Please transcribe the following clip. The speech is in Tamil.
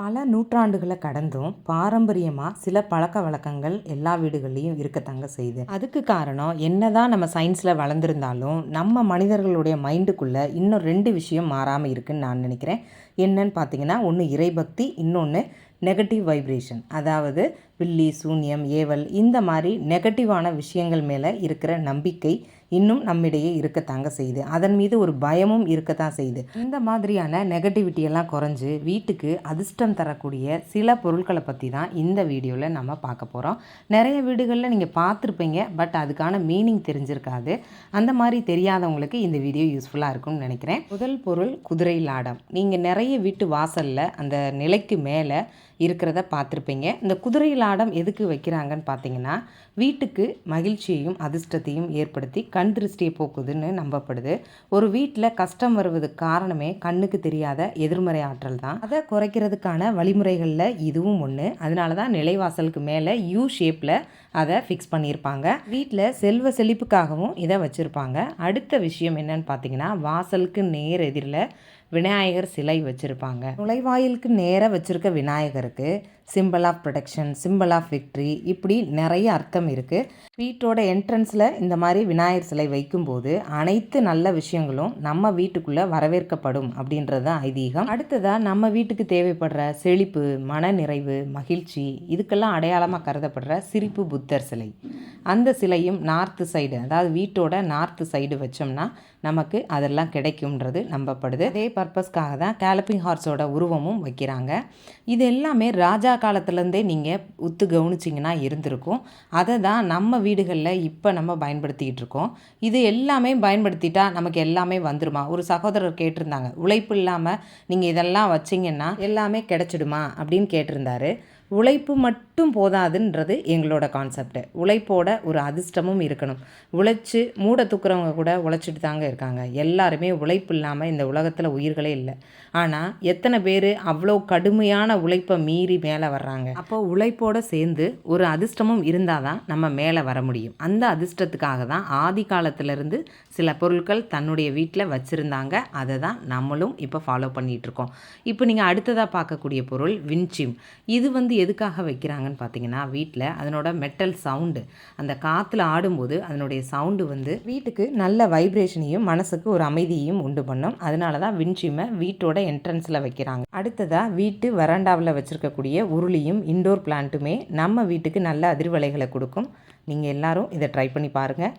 பல நூற்றாண்டுகளை கடந்தும் பாரம்பரியமாக சில பழக்க வழக்கங்கள் எல்லா வீடுகள்லேயும் இருக்கத்தாங்க செய்யுது அதுக்கு காரணம் என்னதான் நம்ம சயின்ஸில் வளர்ந்துருந்தாலும் நம்ம மனிதர்களுடைய மைண்டுக்குள்ளே இன்னும் ரெண்டு விஷயம் மாறாமல் இருக்குன்னு நான் நினைக்கிறேன். என்னன்னு பார்த்தீங்கன்னா ஒன்று இறைபக்தி இன்னொன்று நெகட்டிவ் வைப்ரேஷன் அதாவது பில்லி சூன்யம் ஏவல் இந்த மாதிரி நெகட்டிவான விஷயங்கள் மேலே இருக்கிற நம்பிக்கை இன்னும் நம்மிடையே இருக்கத்தாங்க செய்யுது. அதன் மீது ஒரு பயமும் இருக்கத்தான் செய்யுது. இந்த மாதிரியான நெகட்டிவிட்டி எல்லாம் குறைஞ்சு வீட்டுக்கு அதிர்ஷ்டம் தரக்கூடிய சில பொருட்களை பற்றி தான் இந்த வீடியோவில் நம்ம பார்க்க போகிறோம் நிறைய வீடுகளில் நீங்கள் பார்த்துருப்பீங்க பட் அதுக்கான மீனிங் தெரிஞ்சிருக்காது. அந்த மாதிரி தெரியாதவங்களுக்கு இந்த வீடியோ யூஸ்ஃபுல்லாக இருக்கும்னு நினைக்கிறேன். முதல் பொருள் குதிரை லாடம். நீங்கள் நிறைய வீட்டு வாசலில் அந்த நிலைக்கு மேலே இருக்கிறத பார்த்துருப்பீங்க. இந்த குதிரை லாடம் எதுக்கு வைக்கிறாங்கன்னு பார்த்தீங்கன்னா வீட்டுக்கு மகிழ்ச்சியையும் அதிர்ஷ்டத்தையும் ஏற்படுத்தி கண் திருஷ்டியை போக்குதுன்னு நம்பப்படுது. ஒரு வீட்டில் கஷ்டம் வருவதுக்கு காரணமே கண்ணுக்கு தெரியாத எதிர்மறை ஆற்றல் தான். அதை குறைக்கிறதுக்கான வழிமுறைகளில் இதுவும் ஒன்று அதனால தான் நிலைவாசலுக்கு மேலே யூ ஷேப்பில் அதை ஃபிக்ஸ் பண்ணியிருப்பாங்க. வீட்டில் செல்வ செழிப்புக்காகவும் இதை வச்சுருப்பாங்க. அடுத்த விஷயம் என்னன்னு பார்த்தீங்கன்னா வாசலுக்கு நேர் எதிரில் விநாயகர் சிலை வச்சுருப்பாங்க. நுழைவாயிலுக்கு நேராக வச்சுருக்க விநாயகருக்கு symbol of protection symbol of victory இப்படி நிறைய அர்த்தம் இருக்குது வீட்டோட என்ட்ரன்ஸில் இந்த மாதிரி விநாயகர் சிலை வைக்கும்போது அனைத்து நல்ல விஷயங்களும் நம்ம வீட்டுக்குள்ளே வரவேற்கப்படும் அப்படின்றது தான் ஐதீகம். அடுத்ததாக நம்ம வீட்டுக்கு தேவைப்படுற செழிப்பு மன நிறைவு மகிழ்ச்சி இதுக்கெல்லாம் அடையாளமாக கருதப்படுற சிரிப்பு புத்தர் சிலை. அந்த சிலையும் நார்த்து சைடு அதாவது வீட்டோட நார்த்து சைடு வச்சோம்னா நமக்கு அதெல்லாம் கிடைக்கும்ன்றது நம்பப்படுது. அதே பர்பஸ்க்காக தான் கேலப்பிங் ஹார்ஸோட உருவமும் வைக்கிறாங்க. இது எல்லாமே ராஜா காலத்துலேருந்தே நீங்கள் உத்து கவனிச்சிங்கன்னா இருந்திருக்கும். அதை தான் நம்ம வீடுகளில் இப்போ நம்ம பயன்படுத்திக்கிட்டு இருக்கோம். இது எல்லாமே பயன்படுத்திட்டா நமக்கு எல்லாமே வந்துருமா? ஒரு சகோதரர் கேட்டிருந்தாங்க உழைப்பு இல்லாமல் நீங்கள் இதெல்லாம் வச்சிங்கன்னா எல்லாமே கிடச்சிடுமா? அப்படின்னு கேட்டிருந்தாரு. உழைப்பு மட்டும் போதாதுன்றது எங்களோட கான்செப்டு உழைப்போட ஒரு அதிர்ஷ்டமும் இருக்கணும். உழைச்சி மூட தூக்குறவங்க கூட உழைச்சிட்டு தாங்க இருக்காங்க. எல்லாருமே உழைப்பு இல்லாமல் இந்த உலகத்தில் உயிர்களே இல்லை. ஆனால் எத்தனை பேர் அவ்வளோ கடுமையான உழைப்பை மீறி மேலே வர்றாங்க. அப்போ உழைப்போடு சேர்ந்து ஒரு அதிர்ஷ்டமும் இருந்தால் தான் நம்ம மேலே வர முடியும். அந்த அதிர்ஷ்டத்துக்காக தான் ஆதி காலத்திலேருந்து சில பொருட்கள் தன்னுடைய வீட்டில் வச்சுருந்தாங்க. அதை தான் நம்மளும் இப்போ ஃபாலோ பண்ணிகிட்ருக்கோம் இப்போ நீங்கள் அடுத்ததாக பார்க்கக்கூடிய பொருள் வின்சிம் இது வந்து எதுக்காக வைக்கிறாங்கன்னு பார்த்தீங்கன்னா வீட்டில் அதனோட மெட்டல் சவுண்டு அந்த காற்றுல ஆடும்போது அதனுடைய சவுண்டு வந்து வீட்டுக்கு நல்ல வைப்ரேஷனையும் மனசுக்கு ஒரு அமைதியையும் உண்டு பண்ணும். அதனால தான் வின்சிமை வீட்டோட என்ட்ரன்ஸில் வைக்கிறாங்க. அடுத்ததாக வீட்டு வராண்டாவில் வச்சுருக்கக்கூடிய உருளியும் இண்டோர் பிளான்ட்டுமே நம்ம வீட்டுக்கு நல்ல அதிர்வலைகளை கொடுக்கும். நீங்கள் எல்லாரும் இதை ட்ரை பண்ணி பாருங்கள்